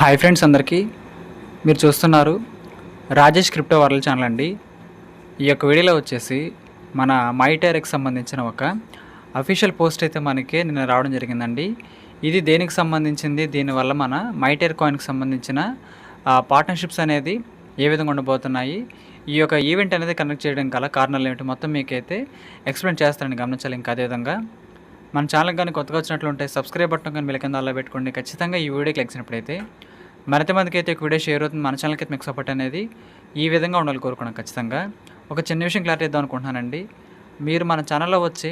Hi friends అందరికీ. మీరు చూస్తున్నారు రాజేష్ క్రిప్టో వరల్డ్ ఛానల్ అండి. ఈ యొక్క వీడియోలో వచ్చేసి మన మైటైర్కి సంబంధించిన ఒక అఫీషియల్ పోస్ట్ అయితే మనకి నిన్న రావడం జరిగిందండి. ఇది దేనికి సంబంధించింది? దీనివల్ల మన మైటైర్ కాయిన్కి సంబంధించిన పార్ట్నర్షిప్స్ అనేది ఏ విధంగా ఉండబోతున్నాయి? ఈ యొక్క ఈవెంట్ అనేది కనెక్ట్ చేయడం గల కారణాలు ఏమిటి? మొత్తం మీకైతే ఎక్స్ప్లెయిన్ చేస్తారని గమనించాలి ఇంకా అదేవిధంగా మన ఛానల్ కానీ కొత్తగా వచ్చినట్లు ఉంటే సబ్స్క్రైబ్ బట్టం కానీ మీ కింద అలా పెట్టుకోండి. ఖచ్చితంగా ఈ వీడియోకి లెక్సినప్పుడైతే మరింత మందికి అయితే ఒక వీడియో షేర్ అవుతుంది. మన ఛానల్కి అయితే మీకు సపోర్ట్ అనేది ఈ విధంగా ఉండాలి కోరుకున్నాను ఖచ్చితంగా. ఒక చిన్న విషయం క్లారిటీ ఇద్దాం అనుకుంటున్నానండి. మీరు మన ఛానల్లో వచ్చి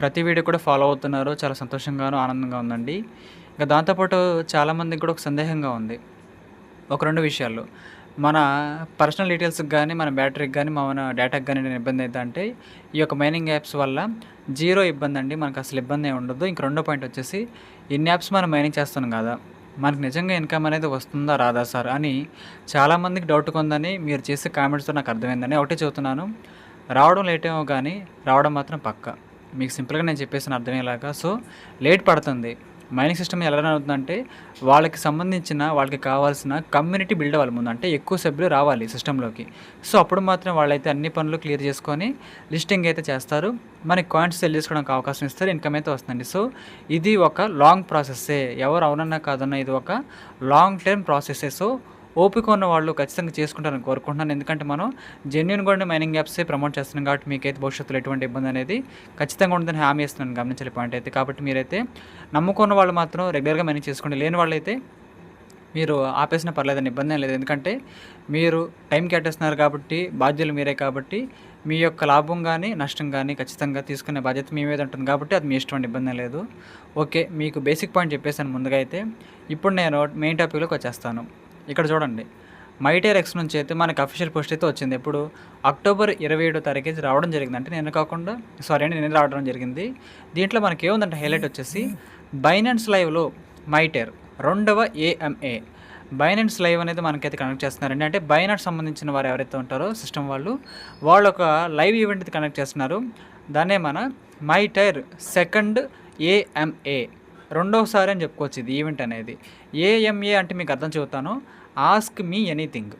ప్రతి వీడియో కూడా ఫాలో అవుతున్నారు. చాలా సంతోషంగాను ఆనందంగా ఉందండి. ఇంకా దాంతోపాటు చాలామందికి కూడా ఒక సందేహంగా ఉంది. ఒక రెండు విషయాలు. మన పర్సనల్ డీటెయిల్స్కి కానీ మన బ్యాటరీకి కానీ మన డేటాకి కానీ నేను ఇబ్బంది అయితే అంటే ఈ యొక్క మైనింగ్ యాప్స్ వల్ల జీరో ఇబ్బంది అండి. మనకు అసలు ఇబ్బంది ఉండదు. ఇంక రెండో పాయింట్ వచ్చేసి ఇన్ని యాప్స్ మనం మైనింగ్ చేస్తున్నాం కదా. మనకు నిజంగా ఇన్కమ్ అనేది వస్తుందా రాదా సార్ అని చాలామందికి డౌట్ ఉందని మీరు చేసే కామెంట్స్తో నాకు అర్థమైందని ఒకటే చెబుతున్నాను రావడం లేట్ ఏమో కానీ రావడం మాత్రం పక్క. మీకు సింపుల్గా నేను చెప్పేసిన అర్థమయ్యేలాగా. సో లేట్ పడుతుంది. మైనింగ్ సిస్టమ్ ఎలా రన్ అవుతుందంటే వాళ్ళకి సంబంధించిన వాళ్ళకి కావాల్సిన కమ్యూనిటీ బిల్డ్ అవ్వాలి ముందు. అంటే ఎక్కువ సభ్యులు రావాలి సిస్టంలోకి సో అప్పుడు మాత్రం వాళ్ళైతే అన్ని పనులు క్లియర్ చేసుకొని లిస్టింగ్ అయితే చేస్తారు. మనకి కాయిన్స్ సెల్ చేసుకోవడానికి అవకాశం ఇస్తారు ఇన్కమ్ అయితే వస్తుందండి. సో ఇది ఒక లాంగ్ ప్రాసెస్సే ఎవరు అవునన్నా కాదన్నా ఇది ఒక లాంగ్ టర్మ్ ప్రాసెస్సే సో ఓపిక ఉన్న వాళ్ళు ఖచ్చితంగా చేసుకుంటారని కోరుకుంటున్నాను. ఎందుకంటే మనం జెన్యున్ కూడా మైనింగ్ యాప్సే ప్రమోట్ చేస్తున్నాం కాబట్టి మీకైతే భవిష్యత్తులో ఎటువంటి ఇబ్బంది అనేది ఖచ్చితంగా ఉంటుందని హామీ ఇస్తున్నాను. గమనించాలి పాయింట్ అయితే. కాబట్టి మీరైతే నమ్ముకున్న వాళ్ళు మాత్రం రెగ్యులర్గా మైనింగ్ చేసుకోండి. లేని వాళ్ళైతే మీరు ఆపేసిన పర్లేదని ఇబ్బంది లేదు. ఎందుకంటే మీరు టైం కేటేస్తున్నారు కాబట్టి బాధ్యులు మీరే కాబట్టి మీ యొక్క లాభం కానీ నష్టం కానీ ఖచ్చితంగా తీసుకునే బాధ్యత మీ మీద ఉంటుంది కాబట్టి అది మీ ఇష్టం ఇబ్బంది లేదు. ఓకే మీకు బేసిక్ పాయింట్ చెప్పేసాను ముందుగా అయితే. ఇప్పుడు నేను మెయిన్ టాపిక్లోకి వచ్చేస్తాను. ఇక్కడ చూడండి. మైటేర్ ఎక్స్ నుంచి అయితే మనకి అఫీషియల్ పోస్ట్ అయితే వచ్చింది. ఇప్పుడు అక్టోబర్ ఇరవై ఏడో తారీఖు రావడం జరిగింది అంటే నేను కాకుండా సారీ అండి నేను రావడం జరిగింది. దీంట్లో మనకి ఏముందంటే హైలైట్ వచ్చేసి బైనాన్స్ లైవ్లో మైటేర్ రెండవ ఏఎంఏ బైనాన్స్ లైవ్ అనేది మనకైతే కనెక్ట్ చేస్తున్నారండి. అంటే బైనాన్స్ సంబంధించిన వారు ఎవరైతే ఉంటారో సిస్టమ్ వాళ్ళు వాళ్ళు ఒక లైవ్ ఈవెంట్ అయితే కనెక్ట్ చేస్తున్నారు. దాన్నే మన మైటైర్ సెకండ్ ఏఎంఏ రెండవసారి అని చెప్పుకోవచ్చు ఇది ఈవెంట్ అనేది. ఏఎంఏ అంటే మీకు అర్థం చెబుతాను. Ask me anything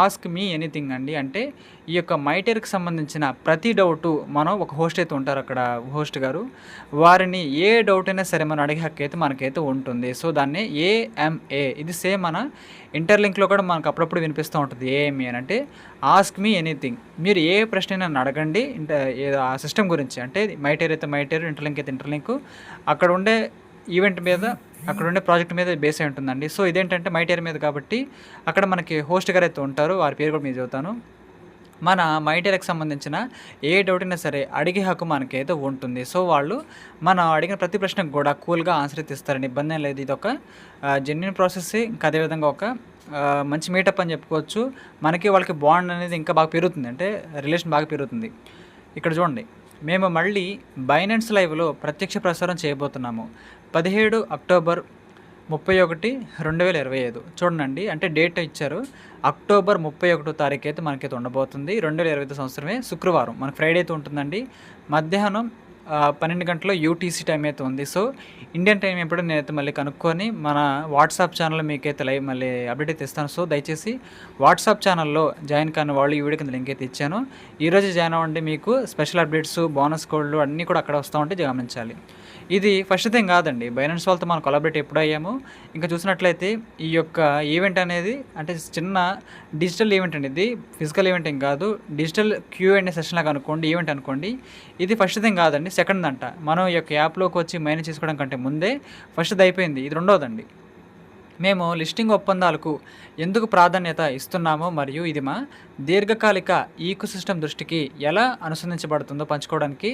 ask me anything అండి. అంటే ఈ యొక్క మైటర్కి సంబంధించిన ప్రతి డౌటు మనం ఒక హోస్ట్ అయితే ఉంటారు అక్కడ హోస్ట్ గారు. వారిని ఏ డౌట్ అయినా సరే మనం అడిగే హక్కు అయితే మనకైతే ఉంటుంది. సో దాన్ని ఏఎంఏ ఇది సేమ్ మన ఇంటర్లింక్లో కూడా మనకు అప్పుడప్పుడు వినిపిస్తూ ఉంటుంది ఏఎంఏ అని. అంటే ఆస్క్ మీ ఎనీథింగ్ మీరు ఏ ప్రశ్న అయినా అడగండి. ఇంటర్ ఏదో ఆ సిస్టమ్ గురించి. అంటే మైటేర్ అయితే మైటేర్ ఇంటర్లింక్ అయితే ఇంటర్లింక్ అక్కడ ఉండే ఈవెంట్ మీద అక్కడ ఉండే ప్రాజెక్ట్ మీద బేస్ అయి ఉంటుందండి. సో ఇదేంటంటే మైటేర్ మీద కాబట్టి అక్కడ మనకి హోస్ట్ గారు అయితే ఉంటారు వారి పేరు కూడా మీరు చదువుతాను మన మైటేర్కి సంబంధించిన ఏ డౌట్ అయినా సరే అడిగే హక్కు మనకైతే ఉంటుంది. సో వాళ్ళు మనం అడిగిన ప్రతి ప్రశ్నకు కూడా కూల్గా ఆన్సర్ అయితే ఇస్తారండి ఇబ్బంది ఏం లేదు. ఇది ఒక జెన్యున్ ప్రాసెస్ ఇంకా అదేవిధంగా ఒక మంచి మీటప్ అని చెప్పుకోవచ్చు. మనకి వాళ్ళకి బాండ్ అనేది ఇంకా బాగా పెరుగుతుంది. అంటే రిలేషన్ బాగా పెరుగుతుంది. ఇక్కడ చూడండి. మేము మళ్ళీ బైనాన్స్ లైవ్లో ప్రత్యక్ష ప్రసారం చేయబోతున్నాము. పదిహేడు అక్టోబర్ ముప్పై ఒకటి రెండు వేల ఇరవై ఐదు. చూడండి అంటే డేట్ ఇచ్చారు. అక్టోబర్ ముప్పై ఒకటో తారీఖు అయితే మనకైతే ఉండబోతుంది. రెండు వేల ఇరవై ఐదు సంవత్సరమే శుక్రవారం. మనకు ఫ్రైడే అయితే ఉంటుందండి. మధ్యాహ్నం పన్నెండు గంటల యూటీసీ టైం అయితే ఉంది. సో ఇండియన్ టైం ఎప్పుడు నేనైతే మళ్ళీ కనుక్కొని మన వాట్సాప్ ఛానల్లో మీకైతే లైవ్ మళ్ళీ అప్డేట్ అయితే ఇస్తాను. సో దయచేసి వాట్సాప్ ఛానల్లో జాయిన్ కాని వాళ్ళు ఈ వీడియో కింద లింక్ అయితే ఇచ్చాను. ఈరోజు జాయిన్ అవ్వండి మీకు. స్పెషల్ అప్డేట్స్ బోనస్ కోడ్లు అన్నీ కూడా అక్కడ వస్తూ ఉంటే గమనించాలి. ఇది ఫస్ట్ థింగ్ కాదండి. బైనాన్స్ వాళ్ళతో మనం కొలాబరేట్ ఎప్పుడు అయ్యాము ఇంకా చూసినట్లయితే ఈ యొక్క ఈవెంట్ అనేది అంటే చిన్న డిజిటల్ ఈవెంట్ అండి ఇది. ఫిజికల్ ఈవెంట్ ఏం కాదు. డిజిటల్ క్యూ అండ్ సెషన్ లాగా అనుకోండి ఈవెంట్ అనుకోండి. ఇది ఫస్ట్ థింగ్ కాదండి సెకండ్ అంట. మనం ఈ యొక్క యాప్లోకి వచ్చి మైనేజ్ చేసుకోవడం కంటే ముందే ఫస్ట్ది అయిపోయింది. ఇది రెండోదండి. మేము లిస్టింగ్ ఒప్పందాలకు ఎందుకు ప్రాధాన్యత ఇస్తున్నామో మరియు ఇది మా దీర్ఘకాలిక ఈకోసిస్టమ్ దృష్టికి ఎలా అనుసంధించబడుతుందో పంచుకోవడానికి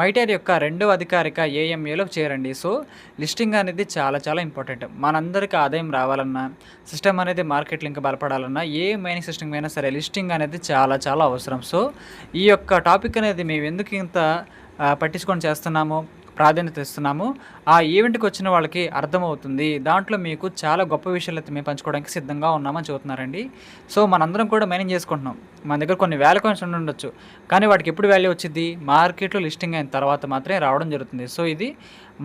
మైటేర్ యొక్క రెండో అధికారిక ఏఎంఏలో చేరండి. సో లిస్టింగ్ అనేది చాలా చాలా ఇంపార్టెంట్. మనందరికీ ఆదాయం రావాలన్నా సిస్టమ్ అనేది మార్కెట్లో ఇంకా బలపడాలన్నా ఏ మైనింగ్ సిస్టమ్ అయినా సరే లిస్టింగ్ అనేది చాలా చాలా అవసరం. సో ఈ యొక్క టాపిక్ అనేది మేము ఎందుకు ఇంత పట్టించుకొని చేస్తున్నాము ప్రాధాన్యత ఇస్తున్నాము. ఆ ఈవెంట్కి వచ్చిన వాళ్ళకి అర్థమవుతుంది. దాంట్లో మీకు చాలా గొప్ప విషయాలు అయితే మేము పంచుకోవడానికి సిద్ధంగా ఉన్నామని చెబుతున్నారండి. సో మనందరం కూడా మైనింగ్ చేసుకుంటున్నాం. మన దగ్గర కొన్ని వేల కాయిన్స్ ఉండొచ్చు. కానీ వాటికి ఎప్పుడు వాల్యూ వచ్చింది మార్కెట్లో లిస్టింగ్ అయిన తర్వాత మాత్రమే రావడం జరుగుతుంది. సో ఇది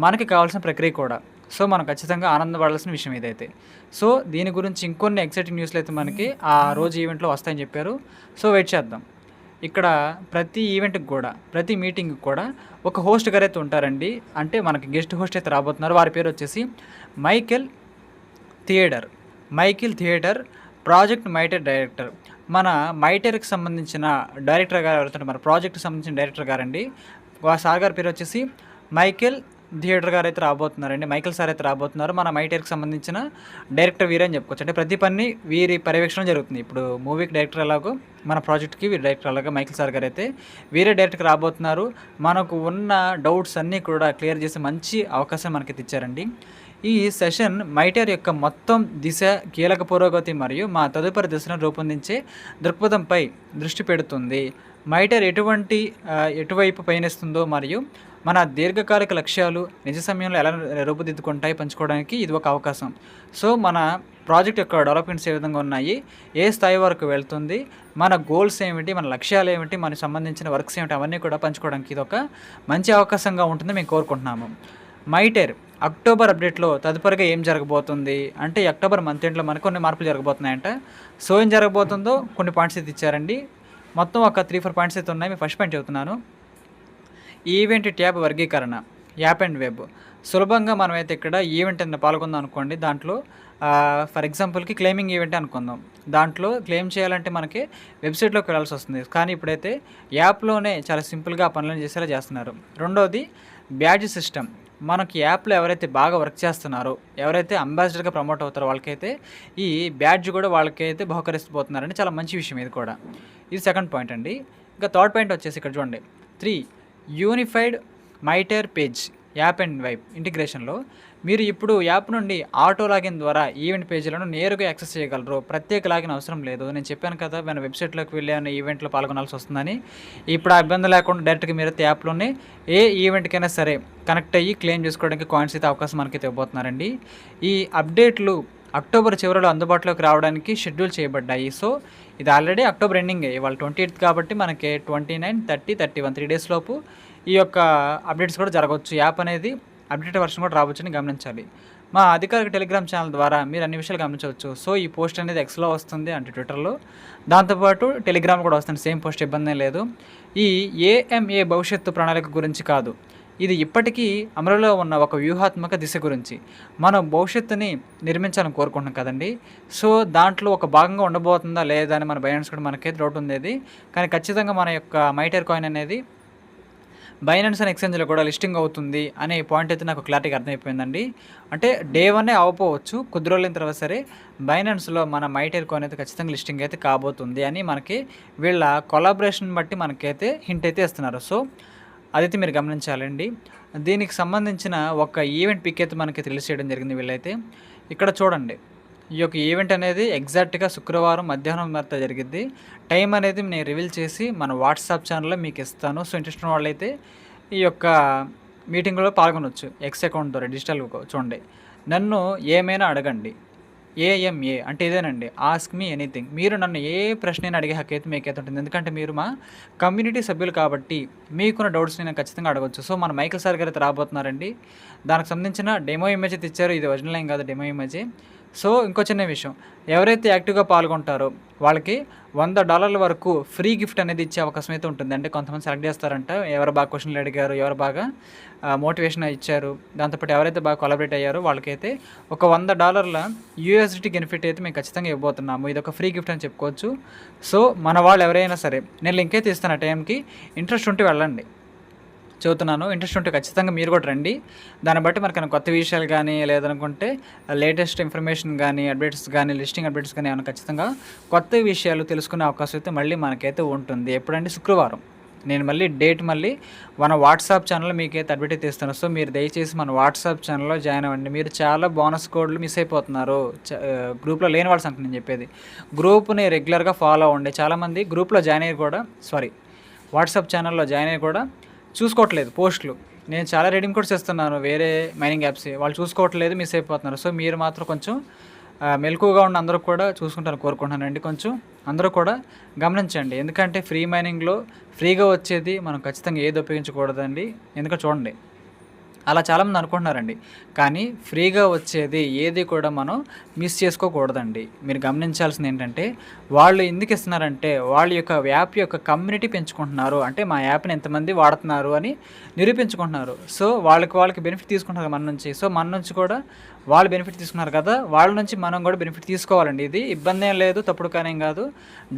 మనకి కావాల్సిన ప్రక్రియ కూడా. సో మనం ఖచ్చితంగా ఆనందపడాల్సిన విషయం ఇదైతే. సో దీని గురించి ఇంకొన్ని ఎక్సైటింగ్ న్యూస్లు అయితే మనకి ఆ రోజు ఈవెంట్లో వస్తాయని చెప్పారు. సో వెయిట్ చేద్దాం. ఇక్కడ ప్రతి ఈవెంట్కి కూడా ప్రతి మీటింగ్కి కూడా ఒక హోస్ట్ గారు అయితే ఉంటారండి. అంటే మనకి గెస్ట్ హోస్ట్ అయితే రాబోతున్నారు. వారి పేరు వచ్చేసి Michael theatre. Michael theatre project మైటర్ director. మన మైటర్కి సంబంధించిన డైరెక్టర్ గారు ఎవరుతుంటే మన ప్రాజెక్ట్కి సంబంధించిన డైరెక్టర్ గారండి. వా సార్ గారి పేరు వచ్చేసి మైకేల్ థియేటర్ గారు అయితే రాబోతున్నారండి. మైకిల్ సార్ అయితే రాబోతున్నారు. మన మైటర్కి సంబంధించిన డైరెక్టర్ వీరే అని చెప్పుకోవచ్చు. అంటే ప్రతి పని వీరి పర్యవేక్షణ జరుగుతుంది. ఇప్పుడు మూవీకి డైరెక్టర్ ఎలాగో మన ప్రాజెక్ట్కి వీరి డైరెక్టర్ అలాగా మైకిల్ సార్ గారు అయితే వీరే డైరెక్ట్గా రాబోతున్నారు. మనకు ఉన్న డౌట్స్ అన్నీ కూడా క్లియర్ చేసి మంచి అవకాశం మనకి తెచ్చారండి ఈ సెషన్ మైటర్ యొక్క మొత్తం దిశ కీలక పురోగతి మరియు మా తదుపరి దిశను రూపొందించే దృక్పథంపై దృష్టి పెడుతుంది. మైటర్ ఎటువంటి ఎటువైపు పయనిస్తుందో మరియు మన దీర్ఘకాలిక లక్ష్యాలు నిజ సమయంలో ఎలా రూపుదిద్దుకుంటాయి పంచుకోవడానికి ఇది ఒక అవకాశం. సో మన ప్రాజెక్ట్ యొక్క డెవలప్మెంట్స్ ఏ విధంగా ఉన్నాయి ఏ స్థాయి వరకు వెళ్తుంది మన గోల్స్ ఏమిటి మన లక్ష్యాలు ఏమిటి మనకు సంబంధించిన వర్క్స్ ఏమిటి అవన్నీ కూడా పంచుకోవడానికి ఇది ఒక మంచి అవకాశంగా ఉంటుంది మేము కోరుకుంటున్నాము. మైటేర్ అక్టోబర్ అప్డేట్లో తదుపరిగా ఏం జరగబోతుంది? అంటే అక్టోబర్ మంత్ ఎండ్లో మనకు కొన్ని మార్పులు జరగబోతున్నాయంట. సో ఏం జరగబోతుందో కొన్ని పాయింట్స్ అయితే ఇచ్చారండి. మొత్తం ఒక త్రీ ఫోర్ పాయింట్స్ అయితే ఉన్నాయి. మీ ఫస్ట్ పాయింట్ చెబుతున్నాను. ఈవెంట్ ట్యాబ్ వర్గీకరణ యాప్ అండ్ వెబ్. సులభంగా మనం అయితే ఇక్కడ ఈవెంట్ అని పాల్గొందాం అనుకోండి. దాంట్లో ఫర్ ఎగ్జాంపుల్కి క్లెయిమింగ్ ఈవెంట్ అనుకుందాం. దాంట్లో క్లెయిమ్ చేయాలంటే మనకి వెబ్సైట్లోకి వెళ్ళాల్సి వస్తుంది. కానీ ఇప్పుడైతే యాప్లోనే చాలా సింపుల్గా పనులను చేసేలా చేస్తున్నారు. రెండోది బ్యాడ్జ్ సిస్టమ్. మనకి యాప్లో ఎవరైతే బాగా వర్క్ చేస్తున్నారో ఎవరైతే అంబాసిడర్గా ప్రమోట్ అవుతారో వాళ్ళకైతే ఈ బ్యాడ్జ్ కూడా వాళ్ళకైతే బహుకరిస్తుపోతున్నారండి చాలా మంచి విషయం ఇది కూడా. ఇది సెకండ్ పాయింట్ అండి. ఇంకా థర్డ్ పాయింట్ వచ్చేసి ఇక్కడ చూడండి. Three unified మైటర్ page app and web ఇంటిగ్రేషన్లో మీరు ఇప్పుడు యాప్ నుండి ఆటో లాగిన్ ద్వారా ఈవెంట్ పేజీలను నేరుగా యాక్సెస్ చేయగలరు. ప్రత్యేక లాగిన్ అవసరం లేదు. నేను చెప్పాను కదా మన వెబ్సైట్లోకి వెళ్ళాను ఈవెంట్లో పాల్గొనాల్సి వస్తుందని. ఇప్పుడు ఆ ఇబ్బంది లేకుండా డైరెక్ట్గా మీరు అయితే యాప్లోనే ఏ ఈవెంట్కైనా సరే కనెక్ట్ అయ్యి క్లెయిమ్ చేసుకోవడానికి కాయిన్స్ అయితే అవకాశం మనకి ఇవ్వబోతున్నారండి. ఈ అప్డేట్లు అక్టోబర్ చివరిలో అందుబాటులోకి రావడానికి షెడ్యూల్ చేయబడ్డాయి. సో ఇది ఆల్రెడీ అక్టోబర్ ఎండింగ్. ఇవాళ ట్వంటీ ఎయిత్ కాబట్టి మనకి twenty nine thirty thirty one three days లోపు ఈ యొక్క అప్డేట్స్ కూడా జరగవచ్చు. యాప్ అనేది అప్డేట్ వర్షన్ కూడా రావచ్చని గమనించాలి. మా అధికారిక టెలిగ్రామ్ ఛానల్ ద్వారా మీరు అన్ని విషయాలు గమనించవచ్చు. సో ఈ పోస్ట్ అనేది ఎక్స్లో వస్తుంది అంటే ట్విట్టర్లో. దాంతోపాటు టెలిగ్రామ్ కూడా వస్తుంది. సేమ్ పోస్ట్ ఇబ్బంది లేదు. ఈ ఏఎంఏ భవిష్యత్తు ప్రణాళిక గురించి కాదు. ఇది ఇప్పటికీ అమలులో ఉన్న ఒక వ్యూహాత్మక దిశ గురించి. మనం భవిష్యత్తుని నిర్మించాలని కోరుకుంటున్నాం కదండి. సో దాంట్లో ఒక భాగంగా ఉండబోతుందా లేదా అని మన బైనాన్స్ కూడా మనకైతే డౌట్ ఉండేది. కానీ ఖచ్చితంగా మన యొక్క మైటర్ కాయిన్ అనేది బైనాన్స్ అండ్ ఎక్స్చేంజ్లో కూడా లిస్టింగ్ అవుతుంది అనే పాయింట్ అయితే నాకు క్లారిటీగా అర్థమైపోయిందండి. అంటే డే వన్నే అవ్వకపోవచ్చు కొద్ది రోజులైన తర్వాత సరే బైనాన్స్లో మన మైటైర్ కాయిన్ అయితే ఖచ్చితంగా లిస్టింగ్ అయితే కాబోతుంది అని మనకి వీళ్ళ కొలాబరేషన్ బట్టి మనకైతే హింట్ అయితే ఇస్తున్నారు. సో అదైతే మీరు గమనించాలండి. దీనికి సంబంధించిన ఒక ఈవెంట్ పిక్ అయితే మనకి తెలియజేయడం జరిగింది వీళ్ళైతే. ఇక్కడ చూడండి. ఈ యొక్క ఈవెంట్ అనేది ఎగ్జాక్ట్గా శుక్రవారం మధ్యాహ్నం మధ్య జరిగింది టైం అనేది నేను రివీల్ చేసి మన వాట్సాప్ ఛానల్లో మీకు ఇస్తాను. సో ఇంట్రెస్ట్ ఉన్న వాళ్ళైతే ఈ యొక్క మీటింగ్లో పాల్గొనవచ్చు ఎక్స్ అకౌంట్ ద్వారా డిజిటల్ చూడండి. నన్ను ఏమైనా అడగండి. ఏఎంఏ అంటే ఇదేనండి ఆస్క్ మీ ఎనీథింగ్ మీరు నన్ను ఏ ప్రశ్న అడిగే హక్కు అయితే మీకు అయితే ఉంటుంది. ఎందుకంటే మీరు మా కమ్యూనిటీ సభ్యులు కాబట్టి మీకున్న డౌట్స్ నేను ఖచ్చితంగా అడగవచ్చు సో మన మైకిల్ సార్ గారు అయితే రాబోతున్నారండి. దానికి సంబంధించిన డెమో ఇమేజ్ అయితే ఇచ్చారు. ఇది ఒరిజినల్ ఏం కాదు డెమో ఇమేజ్ సో ఇంకో చిన్న విషయం. ఎవరైతే యాక్టివ్గా పాల్గొంటారో వాళ్ళకి వంద డాలర్ల వరకు ఫ్రీ గిఫ్ట్ అనేది ఇచ్చే అవకాశం అయితే ఉంటుంది. అంటే కొంతమంది సెలెక్ట్ చేస్తారంట ఎవరు బాగా క్వశ్చన్లు అడిగారు ఎవరు బాగా మోటివేషన్ ఇచ్చారు దాంతోపాటు ఎవరైతే బాగా కొలబరేట్ అయ్యారో వాళ్ళకైతే ఒక వంద డాలర్ల యూఎస్డిటీ బెనిఫిట్ అయితే మేము ఖచ్చితంగా ఇవ్వబోతున్నాము. ఇది ఒక ఫ్రీ గిఫ్ట్ అని చెప్పుకోవచ్చు. సో మన వాళ్ళు ఎవరైనా సరే నేను లింక్ అయితే ఇస్తాను ఆ టైంకి. ఇంట్రెస్ట్ ఉంటే వెళ్ళండి. చెబుతున్నాను ఇంట్రెస్ట్ ఉంటే ఖచ్చితంగా మీరు కూడా రండి. దాన్ని బట్టి మనకి కొత్త విషయాలు కానీ లేదనుకుంటే లేటెస్ట్ ఇన్ఫర్మేషన్ కానీ అప్డేట్స్ కానీ లిస్టింగ్ అప్డేట్స్ కానీ ఏమైనా ఖచ్చితంగా కొత్త విషయాలు తెలుసుకునే అవకాశం అయితే మళ్ళీ మనకైతే ఉంటుంది. ఎప్పుడంటే శుక్రవారం. నేను మళ్ళీ డేట్ మళ్ళీ మన వాట్సాప్ ఛానల్ మీకైతే అడ్వర్టైజ్ చేస్తాను సో మీరు దయచేసి మన వాట్సాప్ ఛానల్లో జాయిన్ అవ్వండి. మీరు చాలా బోనస్ కోడ్లు మిస్ అయిపోతున్నారు. చ- గ్రూప్లో లేని వాళ్ళ సంఖ్య నేను చెప్పేది. గ్రూప్ని రెగ్యులర్గా ఫాలో అవ్వండి. చాలామంది గ్రూప్లో జాయిన్ అయ్యి కూడా సారీ వాట్సాప్ ఛానల్లో జాయిన్ అయ్యి కూడా చూసుకోవట్లేదు పోస్టులు. నేను చాలా రీడింగ్ కూడా చేస్తున్నాను వేరే మైనింగ్ యాప్స్. వాళ్ళు చూసుకోవట్లేదు మిస్ అయిపోతున్నారు. సో మీరు మాత్రం కొంచెం ఆ, మెలకువగా ఉన్న అందరూ కూడా చూసుకుంటారు కోరుకుంటున్నానండి. కొంచెం అందరూ కూడా గమనించండి. ఎందుకంటే ఫ్రీ మైనింగ్లో ఫ్రీగా వచ్చేది మనం ఖచ్చితంగా ఏది ఉపయోగించకూడదండి? ఎందుకంటే చూడండి. అలా చాలామంది అనుకుంటున్నారండి. కానీ ఫ్రీగా వచ్చేది ఏది కూడా మనం మిస్ చేసుకోకూడదండి. మీరు గమనించాల్సింది ఏంటంటే వాళ్ళు ఎందుకు ఇస్తున్నారంటే వాళ్ళ యొక్క యాప్ యొక్క కమ్యూనిటీ పెంచుకుంటున్నారు. అంటే మా యాప్ని ఎంతమంది వాడుతున్నారు అని నిరూపించుకుంటున్నారు. సో వాళ్ళకి వాళ్ళకి బెనిఫిట్ తీసుకుంటున్నారు మన నుంచి. సో మన నుంచి కూడా వాళ్ళు బెనిఫిట్ తీసుకున్నారు కదా వాళ్ళ నుంచి మనం కూడా బెనిఫిట్ తీసుకోవాలండి. ఇది ఇబ్బంది ఏం లేదు తప్పుడు కానేం కాదు.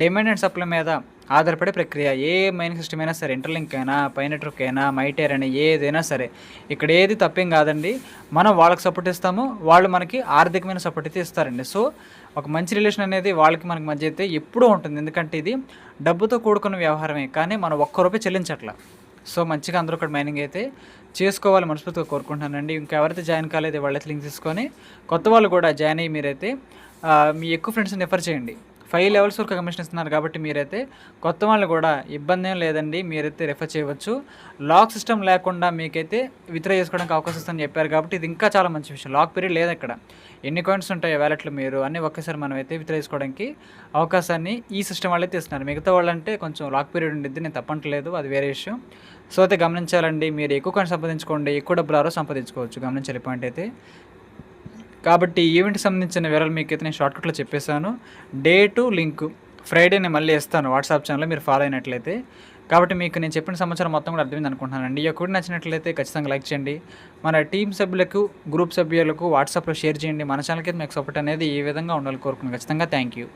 డిమాండ్ అండ్ సప్లై మీద ఆధారపడే ప్రక్రియ. ఏ మైన్ సిస్టమ్ అయినా సరే ఇంటర్లింక్ అయినా పైనెట్వర్క్ అయినా మైటేర్ అయినా ఏదైనా సరే ఇక్కడ ఏది తప్పేం కాదండి. మనం వాళ్ళకి సపోర్ట్ ఇస్తాము వాళ్ళు మనకి ఆర్థికమైన సపోర్ట్ అయితే ఇస్తారండి. సో ఒక మంచి రిలేషన్ అనేది వాళ్ళకి మనకి మధ్య అయితే ఎప్పుడూ ఉంటుంది. ఎందుకంటే ఇది డబ్బుతో కూడుకున్న వ్యవహారమే కానీ మనం ఒక్క రూపాయి చెల్లించట్ల. సో మంచిగా అందరూ ఒకటి మైనింగ్ అయితే చేసుకోవాలి మనస్ఫూర్తిగా కోరుకుంటున్నానండి. ఇంకెవరైతే జాయిన్ కాలేదు వాళ్ళైతే లింక్ తీసుకొని కొత్త వాళ్ళు కూడా జాయిన్ అయ్యి మీరైతే మీ ఎక్కువ ఫ్రెండ్స్ని రిఫర్ చేయండి. ఫైవ్ లెవెల్స్ వరకు కమిషన్ ఇస్తున్నారు కాబట్టి మీరైతే కొత్త వాళ్ళు కూడా ఇబ్బంది ఏం లేదండి మీరైతే రెఫర్ చేయవచ్చు. లాక్ సిస్టమ్ లేకుండా మీకైతే విత్డ్రా చేసుకోవడానికి అవకాశం ఇస్తుందని చెప్పారు కాబట్టి ఇది ఇంకా చాలా మంచి విషయం. లాక్ పీరియడ్ లేదు ఇక్కడ. ఎన్ని కాయిన్స్ ఉంటాయో వ్యాలెట్లు మీరు అన్నీ ఒకేసారి మనం అయితే విత్డ్రా చేసుకోవడానికి అవకాశాన్ని ఈ సిస్టమ్ వాళ్ళైతే ఇస్తున్నారు మిగతా వాళ్ళంటే కొంచెం లాక్ పీరియడ్ ఉండిద్ది నేను తప్పట్లేదు అది వేరే విషయం. సో అయితే గమనించాలండి మీరు ఎక్కువ కాయిన్స్ సంపాదించుకోండి ఎక్కువ డబ్బులు ఆరో సంపాదించుకోవచ్చు. గమనించాలి పాయింట్ అయితే. కాబట్టి ఈవెంట్కి సంబంధించిన వివరాలు మీకు అయితే నేను షార్ట్కట్లో చెప్పేశాను. డేటు లింక్ ఫ్రైడే నేను మళ్ళీ ఇస్తాను వాట్సాప్ ఛానల్లో మీరు ఫాలో అయినట్లయితే. కాబట్టి మీకు నేను చెప్పిన సమాచారం మొత్తం కూడా అర్థమైంది అనుకుంటున్నానండి. ఈ యొక్క నచ్చినట్లయితే ఖచ్చితంగా లైక్ చేయండి. మన టీం సభ్యులకు గ్రూప్ సభ్యులకు వాట్సాప్లో షేర్ చేయండి. మన ఛానల్కి మీకు సపోర్ట్ అనేది ఈ విధంగా ఉండాలి కోరుకున్నాను ఖచ్చితంగా థ్యాంక్ యూ